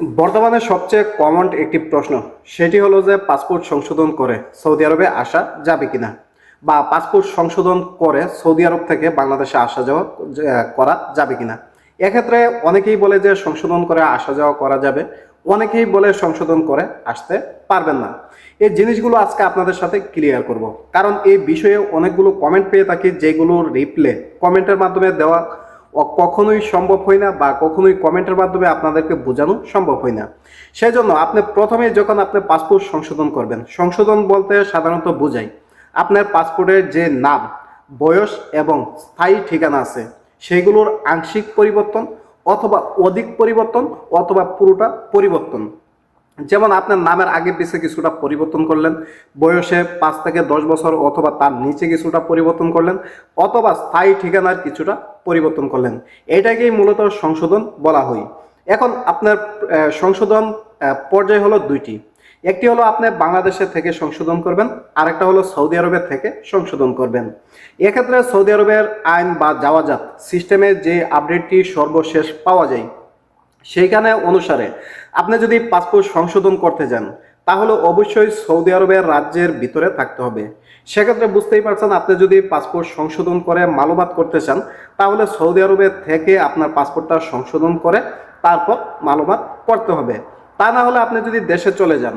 বর্তমানে সবচেয়ে কমন একটি প্রশ্ন, সেটি হলো যে পাসপোর্ট সংশোধন করে সৌদি আরবে আসা যাবে কিনা? বা পাসপোর্ট সংশোধন করে সৌদি আরব থেকে বাংলাদেশে আসা যাওয়া করা যাবে কিনা? এক্ষেত্রে অনেকেই বলে যে সংশোধন করে আসা যাওয়া করা যাবে, অনেকেই বলে সংশোধন করে আসতে পারবেন না। এই জিনিসগুলো আজকে আপনাদের সাথে ক্লিয়ার করব। কারণ এই বিষয়ে অনেকগুলো কমেন্ট পেয়ে থাকি যেগুলোর রিপ্লে কমেন্টের মাধ্যমে দেওয়া কখনোই সম্ভব হয় না বা কখনোই কমেন্টের মাধ্যমে আপনাদেরকে বোঝানো সম্ভব হয় না। সেই জন্য আপনি প্রথমে যখন আপনি পাসপোর্ট সংশোধন করবেন, সংশোধন বলতে সাধারণত বোঝাই আপনার পাসপোর্টের যে নাম, বয়স এবং স্থায়ী ঠিকানা আছে, সেগুলোর আংশিক পরিবর্তন অথবা অধিক পরিবর্তন অথবা পুরোটা পরিবর্তন। যেমন আপনার নামের আগে পিছে কিছুটা পরিবর্তন করলেন, বয়সে পাঁচ থেকে দশ বছর অথবা তার নিচে কিছুটা পরিবর্তন করলেন, অথবা স্থায়ী ঠিকানার কিছুটা পরিবর্তন করলেন। এটাকেই মূলত সংশোধন বলা হয়। এখন আপনার সংশোধন পর্যায় হলো দুইটি। একটি হলো আপনি বাংলাদেশে থেকে সংশোধন করবেন, আরেকটা হলো সৌদি আরবের থেকে সংশোধন করবেন। এক্ষেত্রে সৌদি আরবের আইন বা যাওয়াজাত সিস্টেমে যে আপডেটটি সর্বশেষ পাওয়া যায় সেইখানে অনুসারে আপনি যদি পাসপোর্ট সংশোধন করতে যান, তাহলে অবশ্যই সৌদি আরবের রাজ্যের ভিতরে থাকতে হবে। সেক্ষেত্রে বুঝতেই পারছেন, আপনি যদি পাসপোর্ট সংশোধন করে মালুমাত করতে চান, তাহলে সৌদি আরবের থেকে আপনার পাসপোর্টটা সংশোধন করে তারপর মালুমাত করতে হবে। তা না হলে আপনি যদি দেশে চলে যান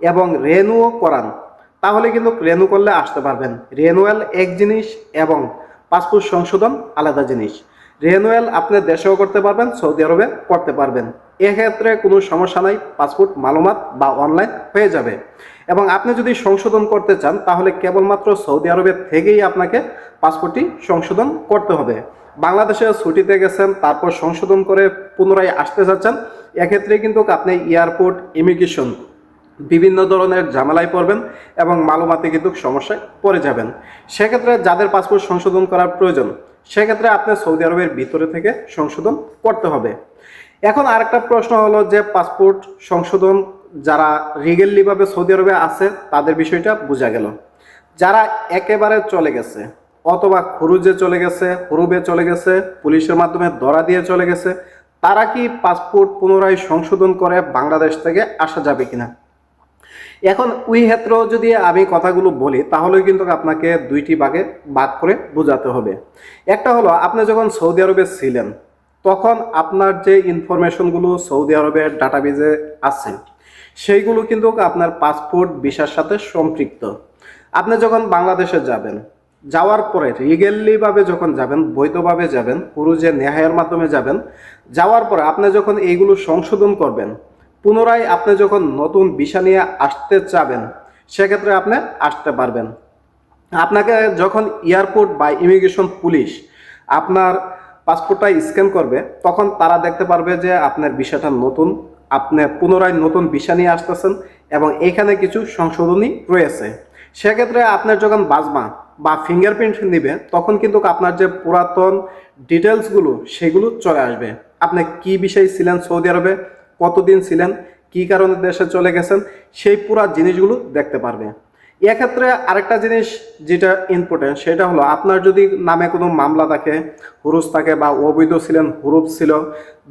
এবং রেনুও করান, তাহলে কিন্তু রেনু করলে আসতে পারবেন। রেনুয়াল এক জিনিস এবং পাসপোর্ট সংশোধন আলাদা জিনিস। রেনুয়াল আপনি দেশেও করতে পারবেন, সৌদি আরবে করতে পারবেন। এক্ষেত্রে কোনো সমস্যা নাই, পাসপোর্ট, মালুমাত বা অনলাইন হয়ে যাবে। এবং আপনি যদি সংশোধন করতে চান, তাহলে কেবলমাত্র সৌদি আরবের থেকেই আপনাকে পাসপোর্টটি সংশোধন করতে হবে। বাংলাদেশে ছুটিতে গেছেন, তারপর সংশোধন করে পুনরায় আসতে যাচ্ছেন, এক্ষেত্রে কিন্তু আপনি এয়ারপোর্ট, ইমিগ্রেশন বিভিন্ন ধরনের ঝামেলায় পড়বেন এবং মালুমাতে কিন্তু সমস্যায় পড়ে যাবেন। সেক্ষেত্রে যাদের পাসপোর্ট সংশোধন করার প্রয়োজন সেক্ষেত্রে আপনি সৌদি আরবের ভিতরে থেকে সংশোধন করতে হবে। এখন আরেকটা প্রশ্ন হলো যে পাসপোর্ট সংশোধন যারা রিগেললিভাবে সৌদি আরবে আছে, তাদের বিষয়টা বোঝা গেল। যারা একেবারে চলে গেছে, অথবা খুরুজে চলে গেছে, হুরুবে চলে গেছে, পুলিশের মাধ্যমে ধরা দিয়ে চলে গেছে, তারা কি পাসপোর্ট পুনরায় সংশোধন করে বাংলাদেশ থেকে আসা যাবে কিনা? এখন ওই ক্ষেত্রেও যদি আমি কথাগুলো বলি, তাহলে কিন্তু আপনাকে দুইটি ভাগে ভাগ করে বোঝাতে হবে। একটা হলো, আপনি যখন সৌদি আরবে ছিলেন, তখন আপনার যে ইনফরমেশনগুলো সৌদি আরবের ডাটাবেজে আছে, সেইগুলো কিন্তু আপনার পাসপোর্ট ভিসার সাথে সম্পৃক্ত। আপনি যখন বাংলাদেশে যাবেন, যাওয়ার পরে রিগেলিভাবে যখন যাবেন, বৈধভাবে যাবেন পুরুজে নেহায়ের মাধ্যমে যাবেন, যাওয়ার পরে আপনি যখন এইগুলো সংশোধন করবেন পুনরায় আপনি যখন নতুন ভিসা নিয়ে আসতে চাবেন, সেক্ষেত্রে আপনি আসতে পারবেন। আপনাকে যখন এয়ারপোর্ট বা ইমিগ্রেশন পুলিশ আপনার পাসপোর্টটা স্ক্যান করবে, তখন তারা দেখতে পারবে যে আপনার ভিসাটা নতুন, আপনি পুনরায় নতুন ভিসা নিয়ে আসতেছেন এবং এখানে কিছু সংশোধনী রয়েছে। সেক্ষেত্রে আপনার যখন বাজমা বা ফিঙ্গারপ্রিন্ট নিবে, তখন কিন্তু আপনার যে পুরাতন ডিটেলসগুলো সেগুলো চলে আসবে। আপনি কি বিষয় ছিলেন সৌদি আরবে? কতদিন ছিলেন, কি কারণে দেশে চলে গেছেন, সেই পুরা জিনিসগুলো দেখতে পারবে। এক্ষেত্রে আরেকটা জিনিস যেটা ইম্পর্টেন্ট সেটা হলো আপনার যদি নামে কোনো মামলা থাকে, হুরুজ থাকে বা অবৈধ ছিলেন হুরুপ ছিল,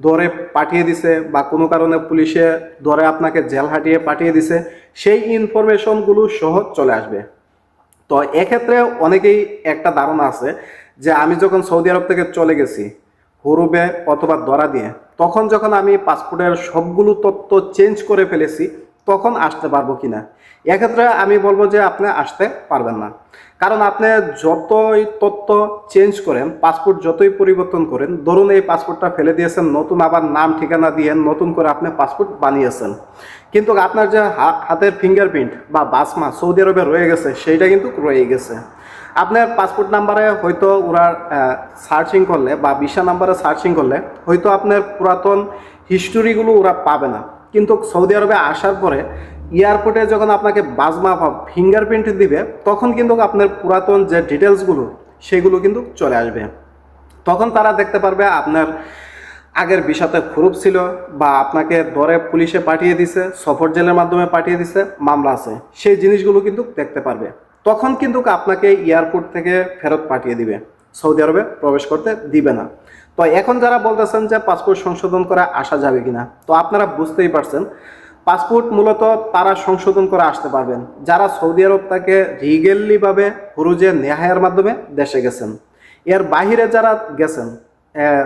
ধরে পাঠিয়ে দিছে বা কোনো কারণে পুলিশে ধরে আপনাকে জেল হাটিয়ে পাঠিয়ে দিছে, সেই ইনফরমেশনগুলো সহ চলে আসবে। তো এক্ষেত্রে অনেকেই একটা ধারণা আছে যে আমি যখন সৌদি আরব থেকে চলে গেছি, হুরুবে অথবা দরা দিয়ে তখন যখন আমি পাসপোর্টের সবগুলো তথ্য চেঞ্জ করে ফেলেছি, তখন আসতে পারব কিনা এক্ষেত্রে আমি বলব যে আপনি আসতে পারবেন না। কারণ আপনি যতই তথ্য চেঞ্জ করেন, পাসপোর্ট যতই পরিবর্তন করেন, ধরুন এই পাসপোর্টটা ফেলে দিয়েছেন, নতুন আবার নাম, ঠিকানা দিয়ে নতুন করে আপনি পাসপোর্ট বানিয়েছেন। কিন্তু আপনার যে হাতের ফিঙ্গারপ্রিন্ট বা বাসমা সৌদি আরবে রয়ে গেছে, সেইটা কিন্তু রয়ে গেছে। আপনার পাসপোর্ট নাম্বারে হয়তো ওরা সার্চিং করলে বা ভিসা নাম্বারে সার্চিং করলে হয়তো আপনার পুরাতন হিস্টোরিগুলো ওরা পাবে না। কিন্তু সৌদি আরবে আসার পরে এয়ারপোর্টে যখন আপনাকে বাজমা বা ফিঙ্গারপ্রিন্ট দিবে, তখন কিন্তু আপনার পুরাতন যে ডিটেলসগুলো সেগুলো কিন্তু চলে আসবে। তখন তারা দেখতে পারবে আপনার আগের বিষাতে খুরুপ ছিল বা আপনাকে ধরে পুলিশে পাঠিয়ে দিছে সফর জেলের মাধ্যমে পাঠিয়ে দিছে, মামলা আছে। সেই জিনিসগুলো কিন্তু দেখতে পারবে। তখন কিন্তু আপনাকে এয়ারপোর্ট থেকে ফেরত পাঠিয়ে দিবে। সৌদি আরবে প্রবেশ করতে দিবে না। তো এখন যারা বলতেছেন যে পাসপোর্ট সংশোধন করে আসা যাবে কিনা, তো আপনারা বুঝতেই পারছেন, পাসপোর্ট মূলত তারা সংশোধন করে আসতে পারবেন। যারা সৌদি আরব থেকে রিগেললিভাবে হুরুজে নেহায়ের মাধ্যমে দেশে গেছেন। এর বাহিরে যারা গেছেন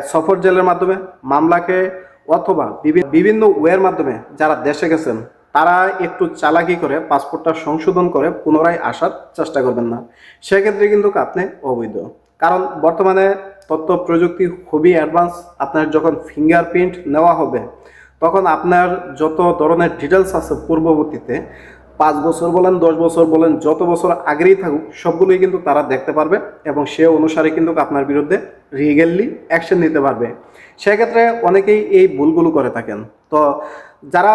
সফর জেলের মাধ্যমে, মামলাকে অথবা বিভি- বিভিন্ন ওয়ের মাধ্যমে যারা দেশে গেছেন তারা একটু চালাকি করে পাসপোর্টটা সংশোধন করে পুনরায় আসার চেষ্টা করবেন না। সেক্ষেত্রে কিন্তু আপনি অবৈধ। কারণ বর্তমানে তথ্য প্রযুক্তি খুবই অ্যাডভান্স আপনার যখন ফিঙ্গারপ্রিন্ট নেওয়া হবে, তখন আপনার যত ধরনের ডিটেলস আছে পূর্ববর্তীতে, পাঁচ বছর বলেন, দশ বছর বলেন, যত বছর আগেই থাকুক, সবগুলোই কিন্তু তারা দেখতে পারবে এবং সে অনুসারে কিন্তু আপনার বিরুদ্ধে রিগেললি অ্যাকশন নিতে পারবে। সেক্ষেত্রে অনেকেই এই ভুলগুলো করে থাকেন। তো যারা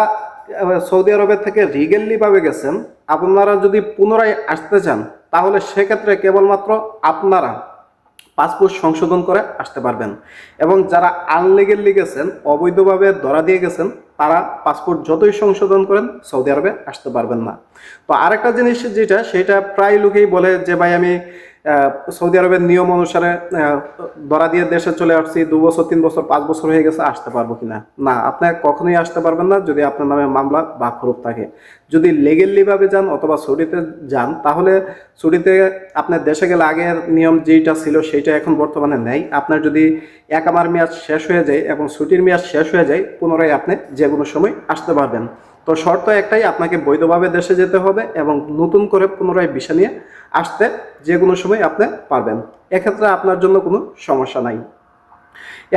সৌদি আরবের থেকে রিগেললিভাবে গেছেন, আপনারা যদি পুনরায় আসতে চান, তাহলে সেক্ষেত্রে কেবলমাত্র আপনারা পাসপোর্ট সংশোধন করে আসতে পারবেন। এবং যারা আনলিগেলি গেছেন, অবৈধভাবে ধরা দিয়ে গেছেন, তারা পাসপোর্ট যতই সংশোধন করেন, সৌদি আরবে আসতে পারবেন না। তো আরেকটা জিনিস যেটা, সেটা প্রায় লোকেই বলে যে, ভাই, আমি সৌদি আরবের নিয়ম অনুসারে ধরা দিয়ে দেশে চলে আসছি, দু বছর, তিন বছর, পাঁচ বছর হয়ে গেছে, আসতে পারব কিনা? না, আপনি কখনোই আসতে পারবেন না যদি আপনার নামে মামলা বা খরচ থাকে। যদি লিগেলি ভাবে যান অথবা ছুটিতে যান, তাহলে ছুটিতে আপনার দেশে গেলে আগের নিয়ম যেইটা ছিল, সেইটা এখন বর্তমানে নেই। আপনার যদি একামার মেয়াদ শেষ হয়ে যায় এবং ছুটির মেয়াদ শেষ হয়ে যায়, পুনরায় আপনি যে কোনো সময় আসতে পারবেন। তো শর্ত একটাই, আপনাকে বৈধভাবে দেশে যেতে হবে এবং নতুন করে পুনরায় বিষয় নিয়ে আসতে যে কোনো সময় আপনি পারবেন। এক্ষেত্রে আপনার জন্য কোনো সমস্যা নাই।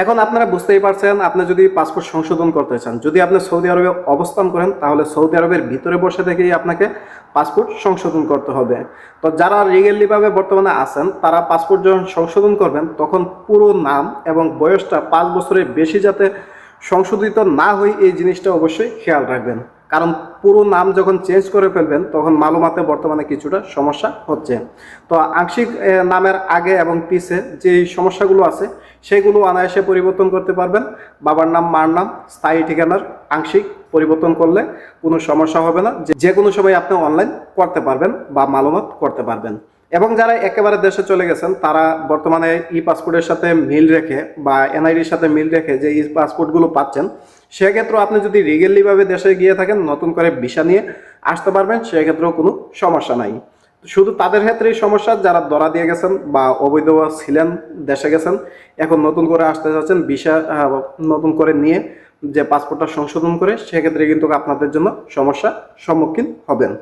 এখন আপনারা বুঝতেই পারছেন, আপনি যদি পাসপোর্ট সংশোধন করতে চান, যদি আপনি সৌদি আরবে অবস্থান করেন, তাহলে সৌদি আরবের ভিতরে বসে থেকেই আপনাকে পাসপোর্ট সংশোধন করতে হবে। তো যারা রিগেলিভাবে বর্তমানে আছেন, তারা পাসপোর্ট যখন সংশোধন করবেন, তখন পুরো নাম এবং বয়সটা পাঁচ বছরের বেশি যাতে সংশোধিত না হয় এই জিনিসটা অবশ্যই খেয়াল রাখবেন। কারণ পুরো নাম যখন চেঞ্জ করে ফেলবেন, তখন মালুমাতে বর্তমানে কিছুটা সমস্যা হচ্ছে। তো আংশিক নামের আগে এবং পিছে যে সমস্যাগুলো আছে, সেগুলো অনায়াসে পরিবর্তন করতে পারবেন। বাবার নাম, মার নাম, স্থায়ী ঠিকানার আংশিক পরিবর্তন করলে কোনো সমস্যা হবে না। যে- যে কোনো সময় আপনি অনলাইন করতে পারবেন বা মালুমাত করতে পারবেন। এবং যারা একেবারে দেশে চলে গেছেন, তারা বর্তমানে ই পাসপোর্টের সাথে মিল রেখে বা এনআইডির সাথে মিল রেখে যে ই পাসপোর্টগুলো পাচ্ছেন সেক্ষেত্রেও আপনি যদি রিগেলিভাবে দেশে গিয়ে থাকেন, নতুন করে ভিসা নিয়ে আসতে পারবেন, সেক্ষেত্রেও কোনো সমস্যা নাই। শুধু তাদের ক্ষেত্রেই সমস্যা, যারা ধরা দিয়ে গেছেন বা অবৈধ ছিলেন, দেশে গেছেন, এখন নতুন করে আসতে চাচ্ছেন, ভিসা নতুন করে নিয়ে যে পাসপোর্টটা সংশোধন করে, সেক্ষেত্রে কিন্তু আপনাদের জন্য সমস্যা সম্মুখীন হবেন।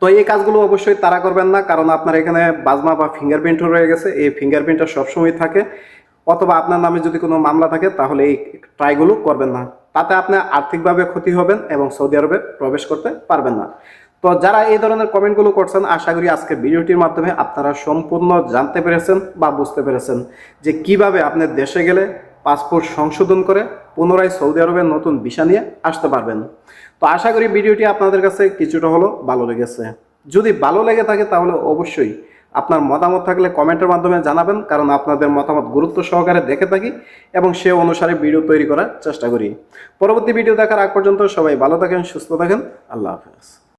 তো এই কাজগুলো অবশ্যই তারা করবেন না, কারণ আপনার এখানে বাজমা বা ফিঙ্গারপ্রিন্টও রয়ে গেছে। এই ফিঙ্গারপ্রিন্টটা সবসময় থাকে। অথবা আপনার নামে যদি কোনো মামলা থাকে, তাহলে এই ট্রাইগুলো করবেন না। তাতে আপনি আর্থিকভাবে ক্ষতি হবেন এবং সৌদি আরবে প্রবেশ করতে পারবেন না। তো যারা এই ধরনের কমেন্টগুলো করছেন, আশা করি আজকে ভিডিওটির মাধ্যমে আপনারা সম্পূর্ণ জানতে পেরেছেন বা বুঝতে পেরেছেন যে কীভাবে আপনি দেশে গেলে পাসপোর্ট সংশোধন করে পুনরায় সৌদি আরবের নতুন ভিসা নিয়ে আসতে পারবেন। তো আশা করি ভিডিওটি আপনাদের কাছে কিছুটা হলো ভালো লেগেছে। যদি ভালো লেগে থাকে, তাহলে অবশ্যই আপনার মতামত থাকলে কমেন্টের মাধ্যমে জানাবেন, কারণ আপনাদের মতামত গুরুত্ব সহকারে দেখে থাকি এবং সে অনুসারে ভিডিও তৈরি করার চেষ্টা করি। পরবর্তী ভিডিও দেখার আগ পর্যন্ত সবাই ভালো থাকেন, সুস্থ থাকেন। আল্লাহ হাফেজ।